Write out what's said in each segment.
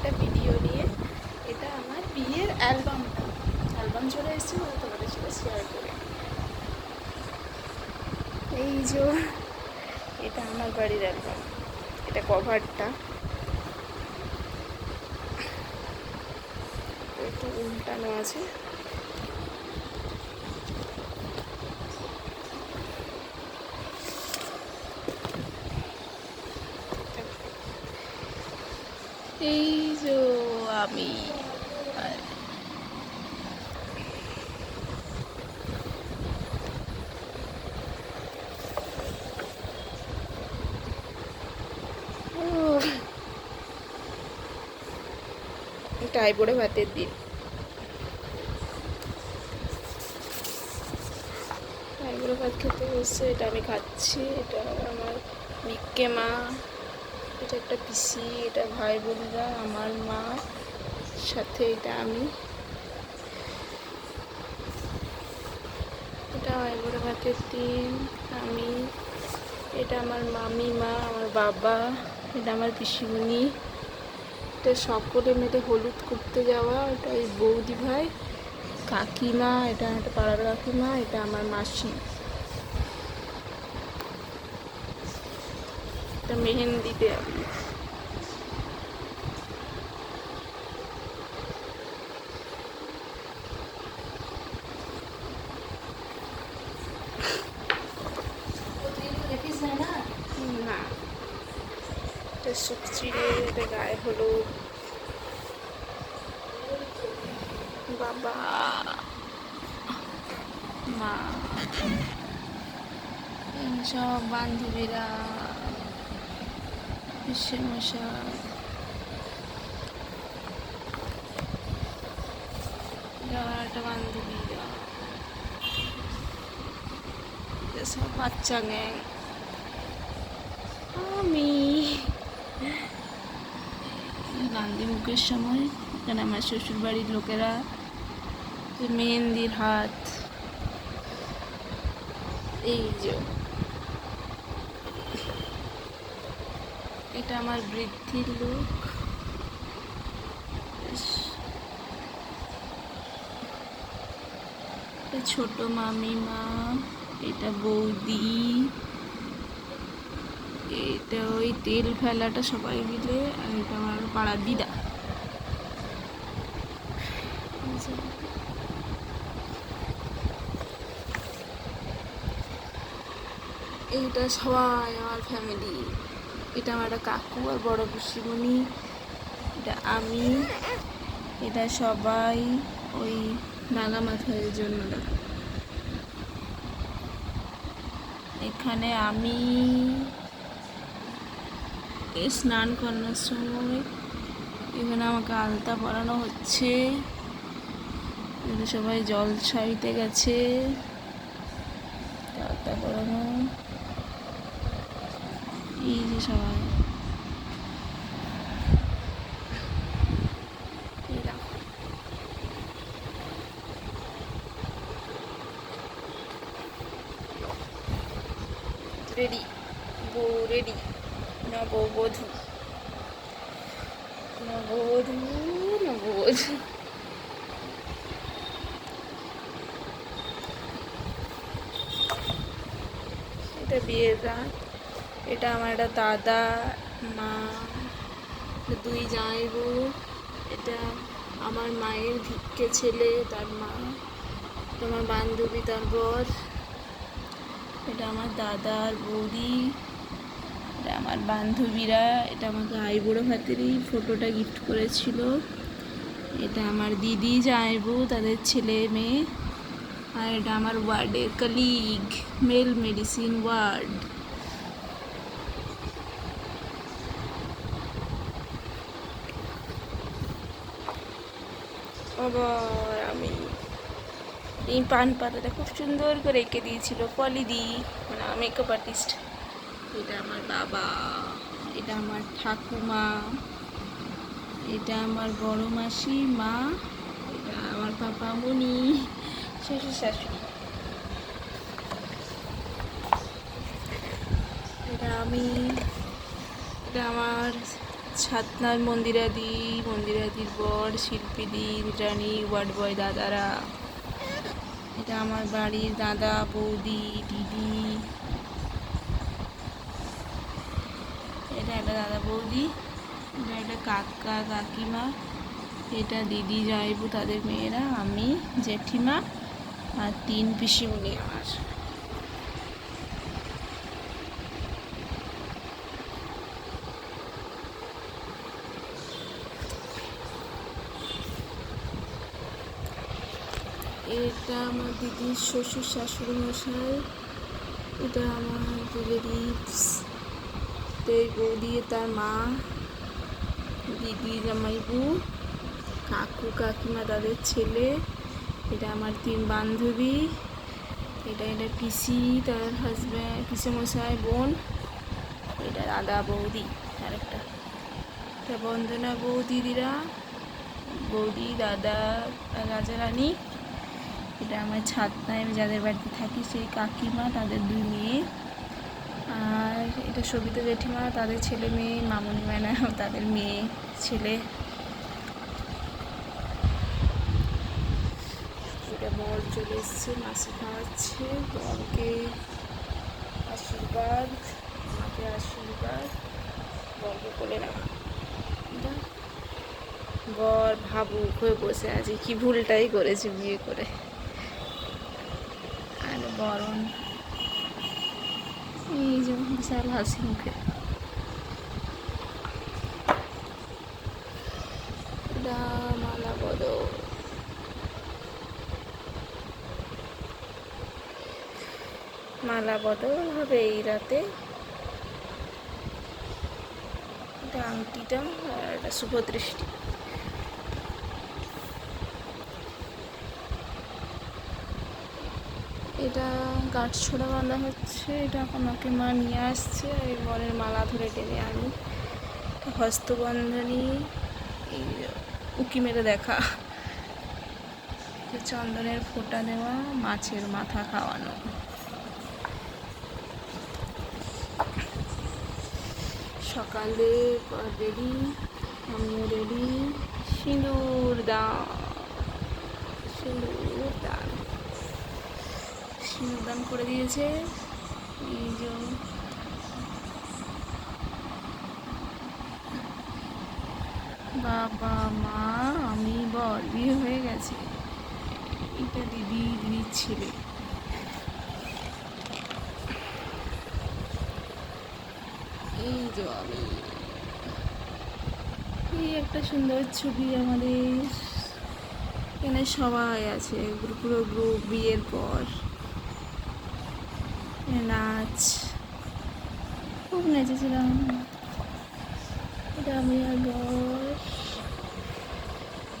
একটা ভিডিও নিয়ে এটা আমার বিয়ের অ্যালবামটা অ্যালবাম চলে এসেছে ওরা তোমাদের সাথে শেয়ার করে। এই যে, এটা আমার বাড়ির অ্যালবাম এটা কভারটা একটু উল্টানো আছে এই যে আমি উহ, এটা আইবুড়ো ভাতের দিন। আইবুড়ো ভাত খেতে বসছে এটা আমি খাচ্ছি, এটা আমার মিক্কে মা, এটা একটা পিসি, এটা ভাই বোনরা, আমার মা, সাথে এটা আমি। এটা আইবুড়ো ভাতের দিন, আমি, এটা আমার মামি মা, আমার বাবা, এটা আমার পিসিমণি। এটা সকলে মিলে হলুদ করতে যাওয়া, এটা এই বৌদি ভাই, কাকিমা, এটা একটা পাড়ার কাকিমা, এটা আমার মাসি। এটা মেহেন্দিতে আমি। এটা সুখ চিড়ে এটা গায়ে হলুদ। বাবা। মা। সব বান্ধবীরা। মশাই। একটা বান্ধবীরা। সব বাচ্চা গ্যাং আমি গান্ধী মুখের সময়, এখানে আমার শ্বশুর বাড়ির লোকেরা মেহেন্দির হাত, এই যে। এটা আমার বৃদ্ধির লোক। ছোট মামিমা, এটা বৌদি। এটা ওই তেল ফেলাটা সবাই মিলে, আর এটা আমার পাড়ার দিদা। এইটা সবাই আমার ফ্যামিলি এটা আমার একটা কাকু আর বড় পিসিমণি। এটা আমি। এটা সবাই ওই নাগা মাথার জন্য। এখানে আমি এই স্নান করার সময়। এখানে আমাকে আলতা পরানো হচ্ছে। সবাই জল ছাইতে গেছে। আলতা পরানো। এই যে সবাই। রেডি বউ রেডি নববধূ। নববধূ নববধূ। এটা বিয়ের রাত। এটা আমার একটা দাদা, মা, দুই জামাইবু এটা আমার মায়ের ভিক্ষে ছেলে, তার মা। আমার বান্ধবী, তার বর। এটা আমার দাদা আর বৌদি। এটা আমার বান্ধবীরা, এটা আমাকে আইবুড়ো ভাতেরই ফটোটা গিফট করেছিল। এটা আমার দিদি জামাইবু, তাদের ছেলে মেয়ে, আর এটা আমার ওয়ার্ডের কলিগ মেল মেডিসিন ওয়ার্ড আবার আমি এই পান পাতাটা খুব সুন্দর করে এঁকে দিয়েছিল পলিদি মানে মেকআপ আর্টিস্ট এটা আমার বাবা, এটা আমার ঠাকুমা, এটা আমার বড় মাসি, মা, এটা আমার পাপা মনি শ্বশুর শাশুড়ি। এটা আমি, এটা আমার ছাতনার মন্দিরাদি, মন্দিরাদির বর, শিল্পীদি রানী ওয়ার্ড বয় দাদারা। এটা আমার বাড়ির দাদা, বৌদি, দিদি এটা দাদা বৌদি, এটা কাকা কাকিমা, এটা দিদি জাইবু তাদের মেয়েরা, আমি, জেঠিমা আর তিন পিসিমণি। আমার এটা আমার দিদির শ্বশুর শাশুড়ি মশাই, এটা আমার রিলেটিভস এই বৌদি তার মা দিদি জামাইবু কাকু কাকিমা তাদের ছেলে, এটা আমার তিন বান্ধবী, এটা এটা পিসি তার হাজব্যান্ড পিসে মশাই বোন, এটা দাদা বৌদি আরেকটা। এটা বন্দনা বৌদিদিরা বৌদি, দাদা রাজা রানী এটা আমার ছাদনায় আমি যাদের বাড়িতে থাকি, সেই কাকিমা তাদের দুই মেয়ে। এটা সবিতা জেঠিমা, তাদের ছেলে মেয়ে, মামনি মায়না তাদের মেয়ে, ছেলে। এটা বর চলে এসছে, মাসি খাওয়াচ্ছে, বরকে আশীর্বাদ, মাকে আশীর্বাদ, বরকে করে নেওয়া বর ভাবুক হয়ে বসে আছে, কি ভুলটাই করেছে বিয়ে করে। আর বরণ এই যে বিশাল হাসি মুখে। মালা বদল হবে এই রাতে। এটা আংটিটা আর এটা শুভ দৃষ্টি। এটা গাছ ছোড়া বাঁধা হচ্ছে, এটা আমাকে মা নিয়ে আসছে এই বরের মালা ধরে টেনে আনি। হস্তবন্ধনী, এই উকি মেরে দেখা। চন্দনের ফোঁটা দেওয়া, মাছের মাথা খাওয়ানো। সকালে রেডি, আমিও রেডি। সিঁদুর দান সিঁদুর। সিঁদুরদান করে দিয়েছে। এই যে। বাবা, মা, আমি বর, বিয়ে হয়ে গেছে। এটা দিদি দিদির ছেলে এই যে আমি। এই একটা সুন্দর ছবি আমাদের। এখানে সবাই আছে, পুরো গ্রুপ বিয়ের পর। নাচ খুব নেচেছিলাম। এটা আমি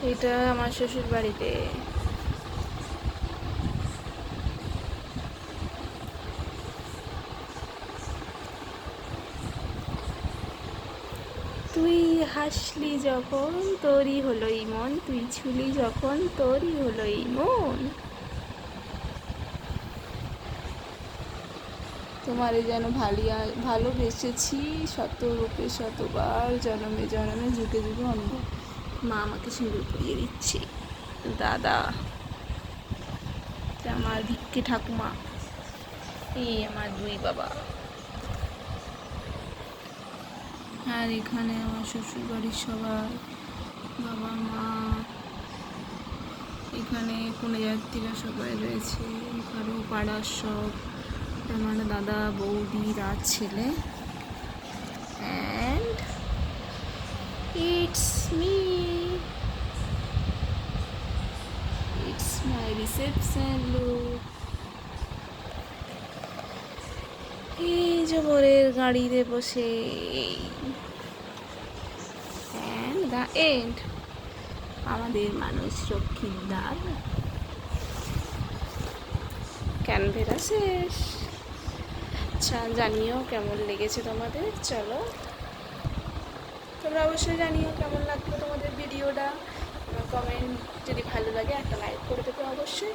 এটা আমার শ্বশুর বাড়িতে। তুই হাসলি যখন, তোরই হলো মন। তুই ছুলি যখন, তোরই হলো মন। তোমারে যেন ভালিয়া, ভালোবেসেছি শত রূপে শতবার, জনমে জনমে, যুগে যুগে অন্য মা আমাকে সিঁদুর পরিয়ে দিচ্ছে। দাদা আমার ভিক্ষে ঠাকুমা। এই আমার দুই বাবা। আর এখানে আমার শ্বশুর বাড়ির সবাই বাবা, মা। এখানে কোনো যাত্রীরা সবাই রয়েছে। এখানেও পাড়ার সব। আমার দাদা, বৌদি রাত ছেলে। And it's me it's my reception look এই যে বরের গাড়িতে বসে। অ্যান্ড দ্য এন্ড আমাদের মানুষ রক্ষীর দ্বার ক্যানভেরা শেষ। আচ্ছা জানিও কেমন লেগেছে তোমাদের, চলো। তোমরা অবশ্যই জানিও কেমন লাগল তোমাদের ভিডিওটা কমেন্ট যদি ভালো লাগে একটা লাইক করে দেবে অবশ্যই।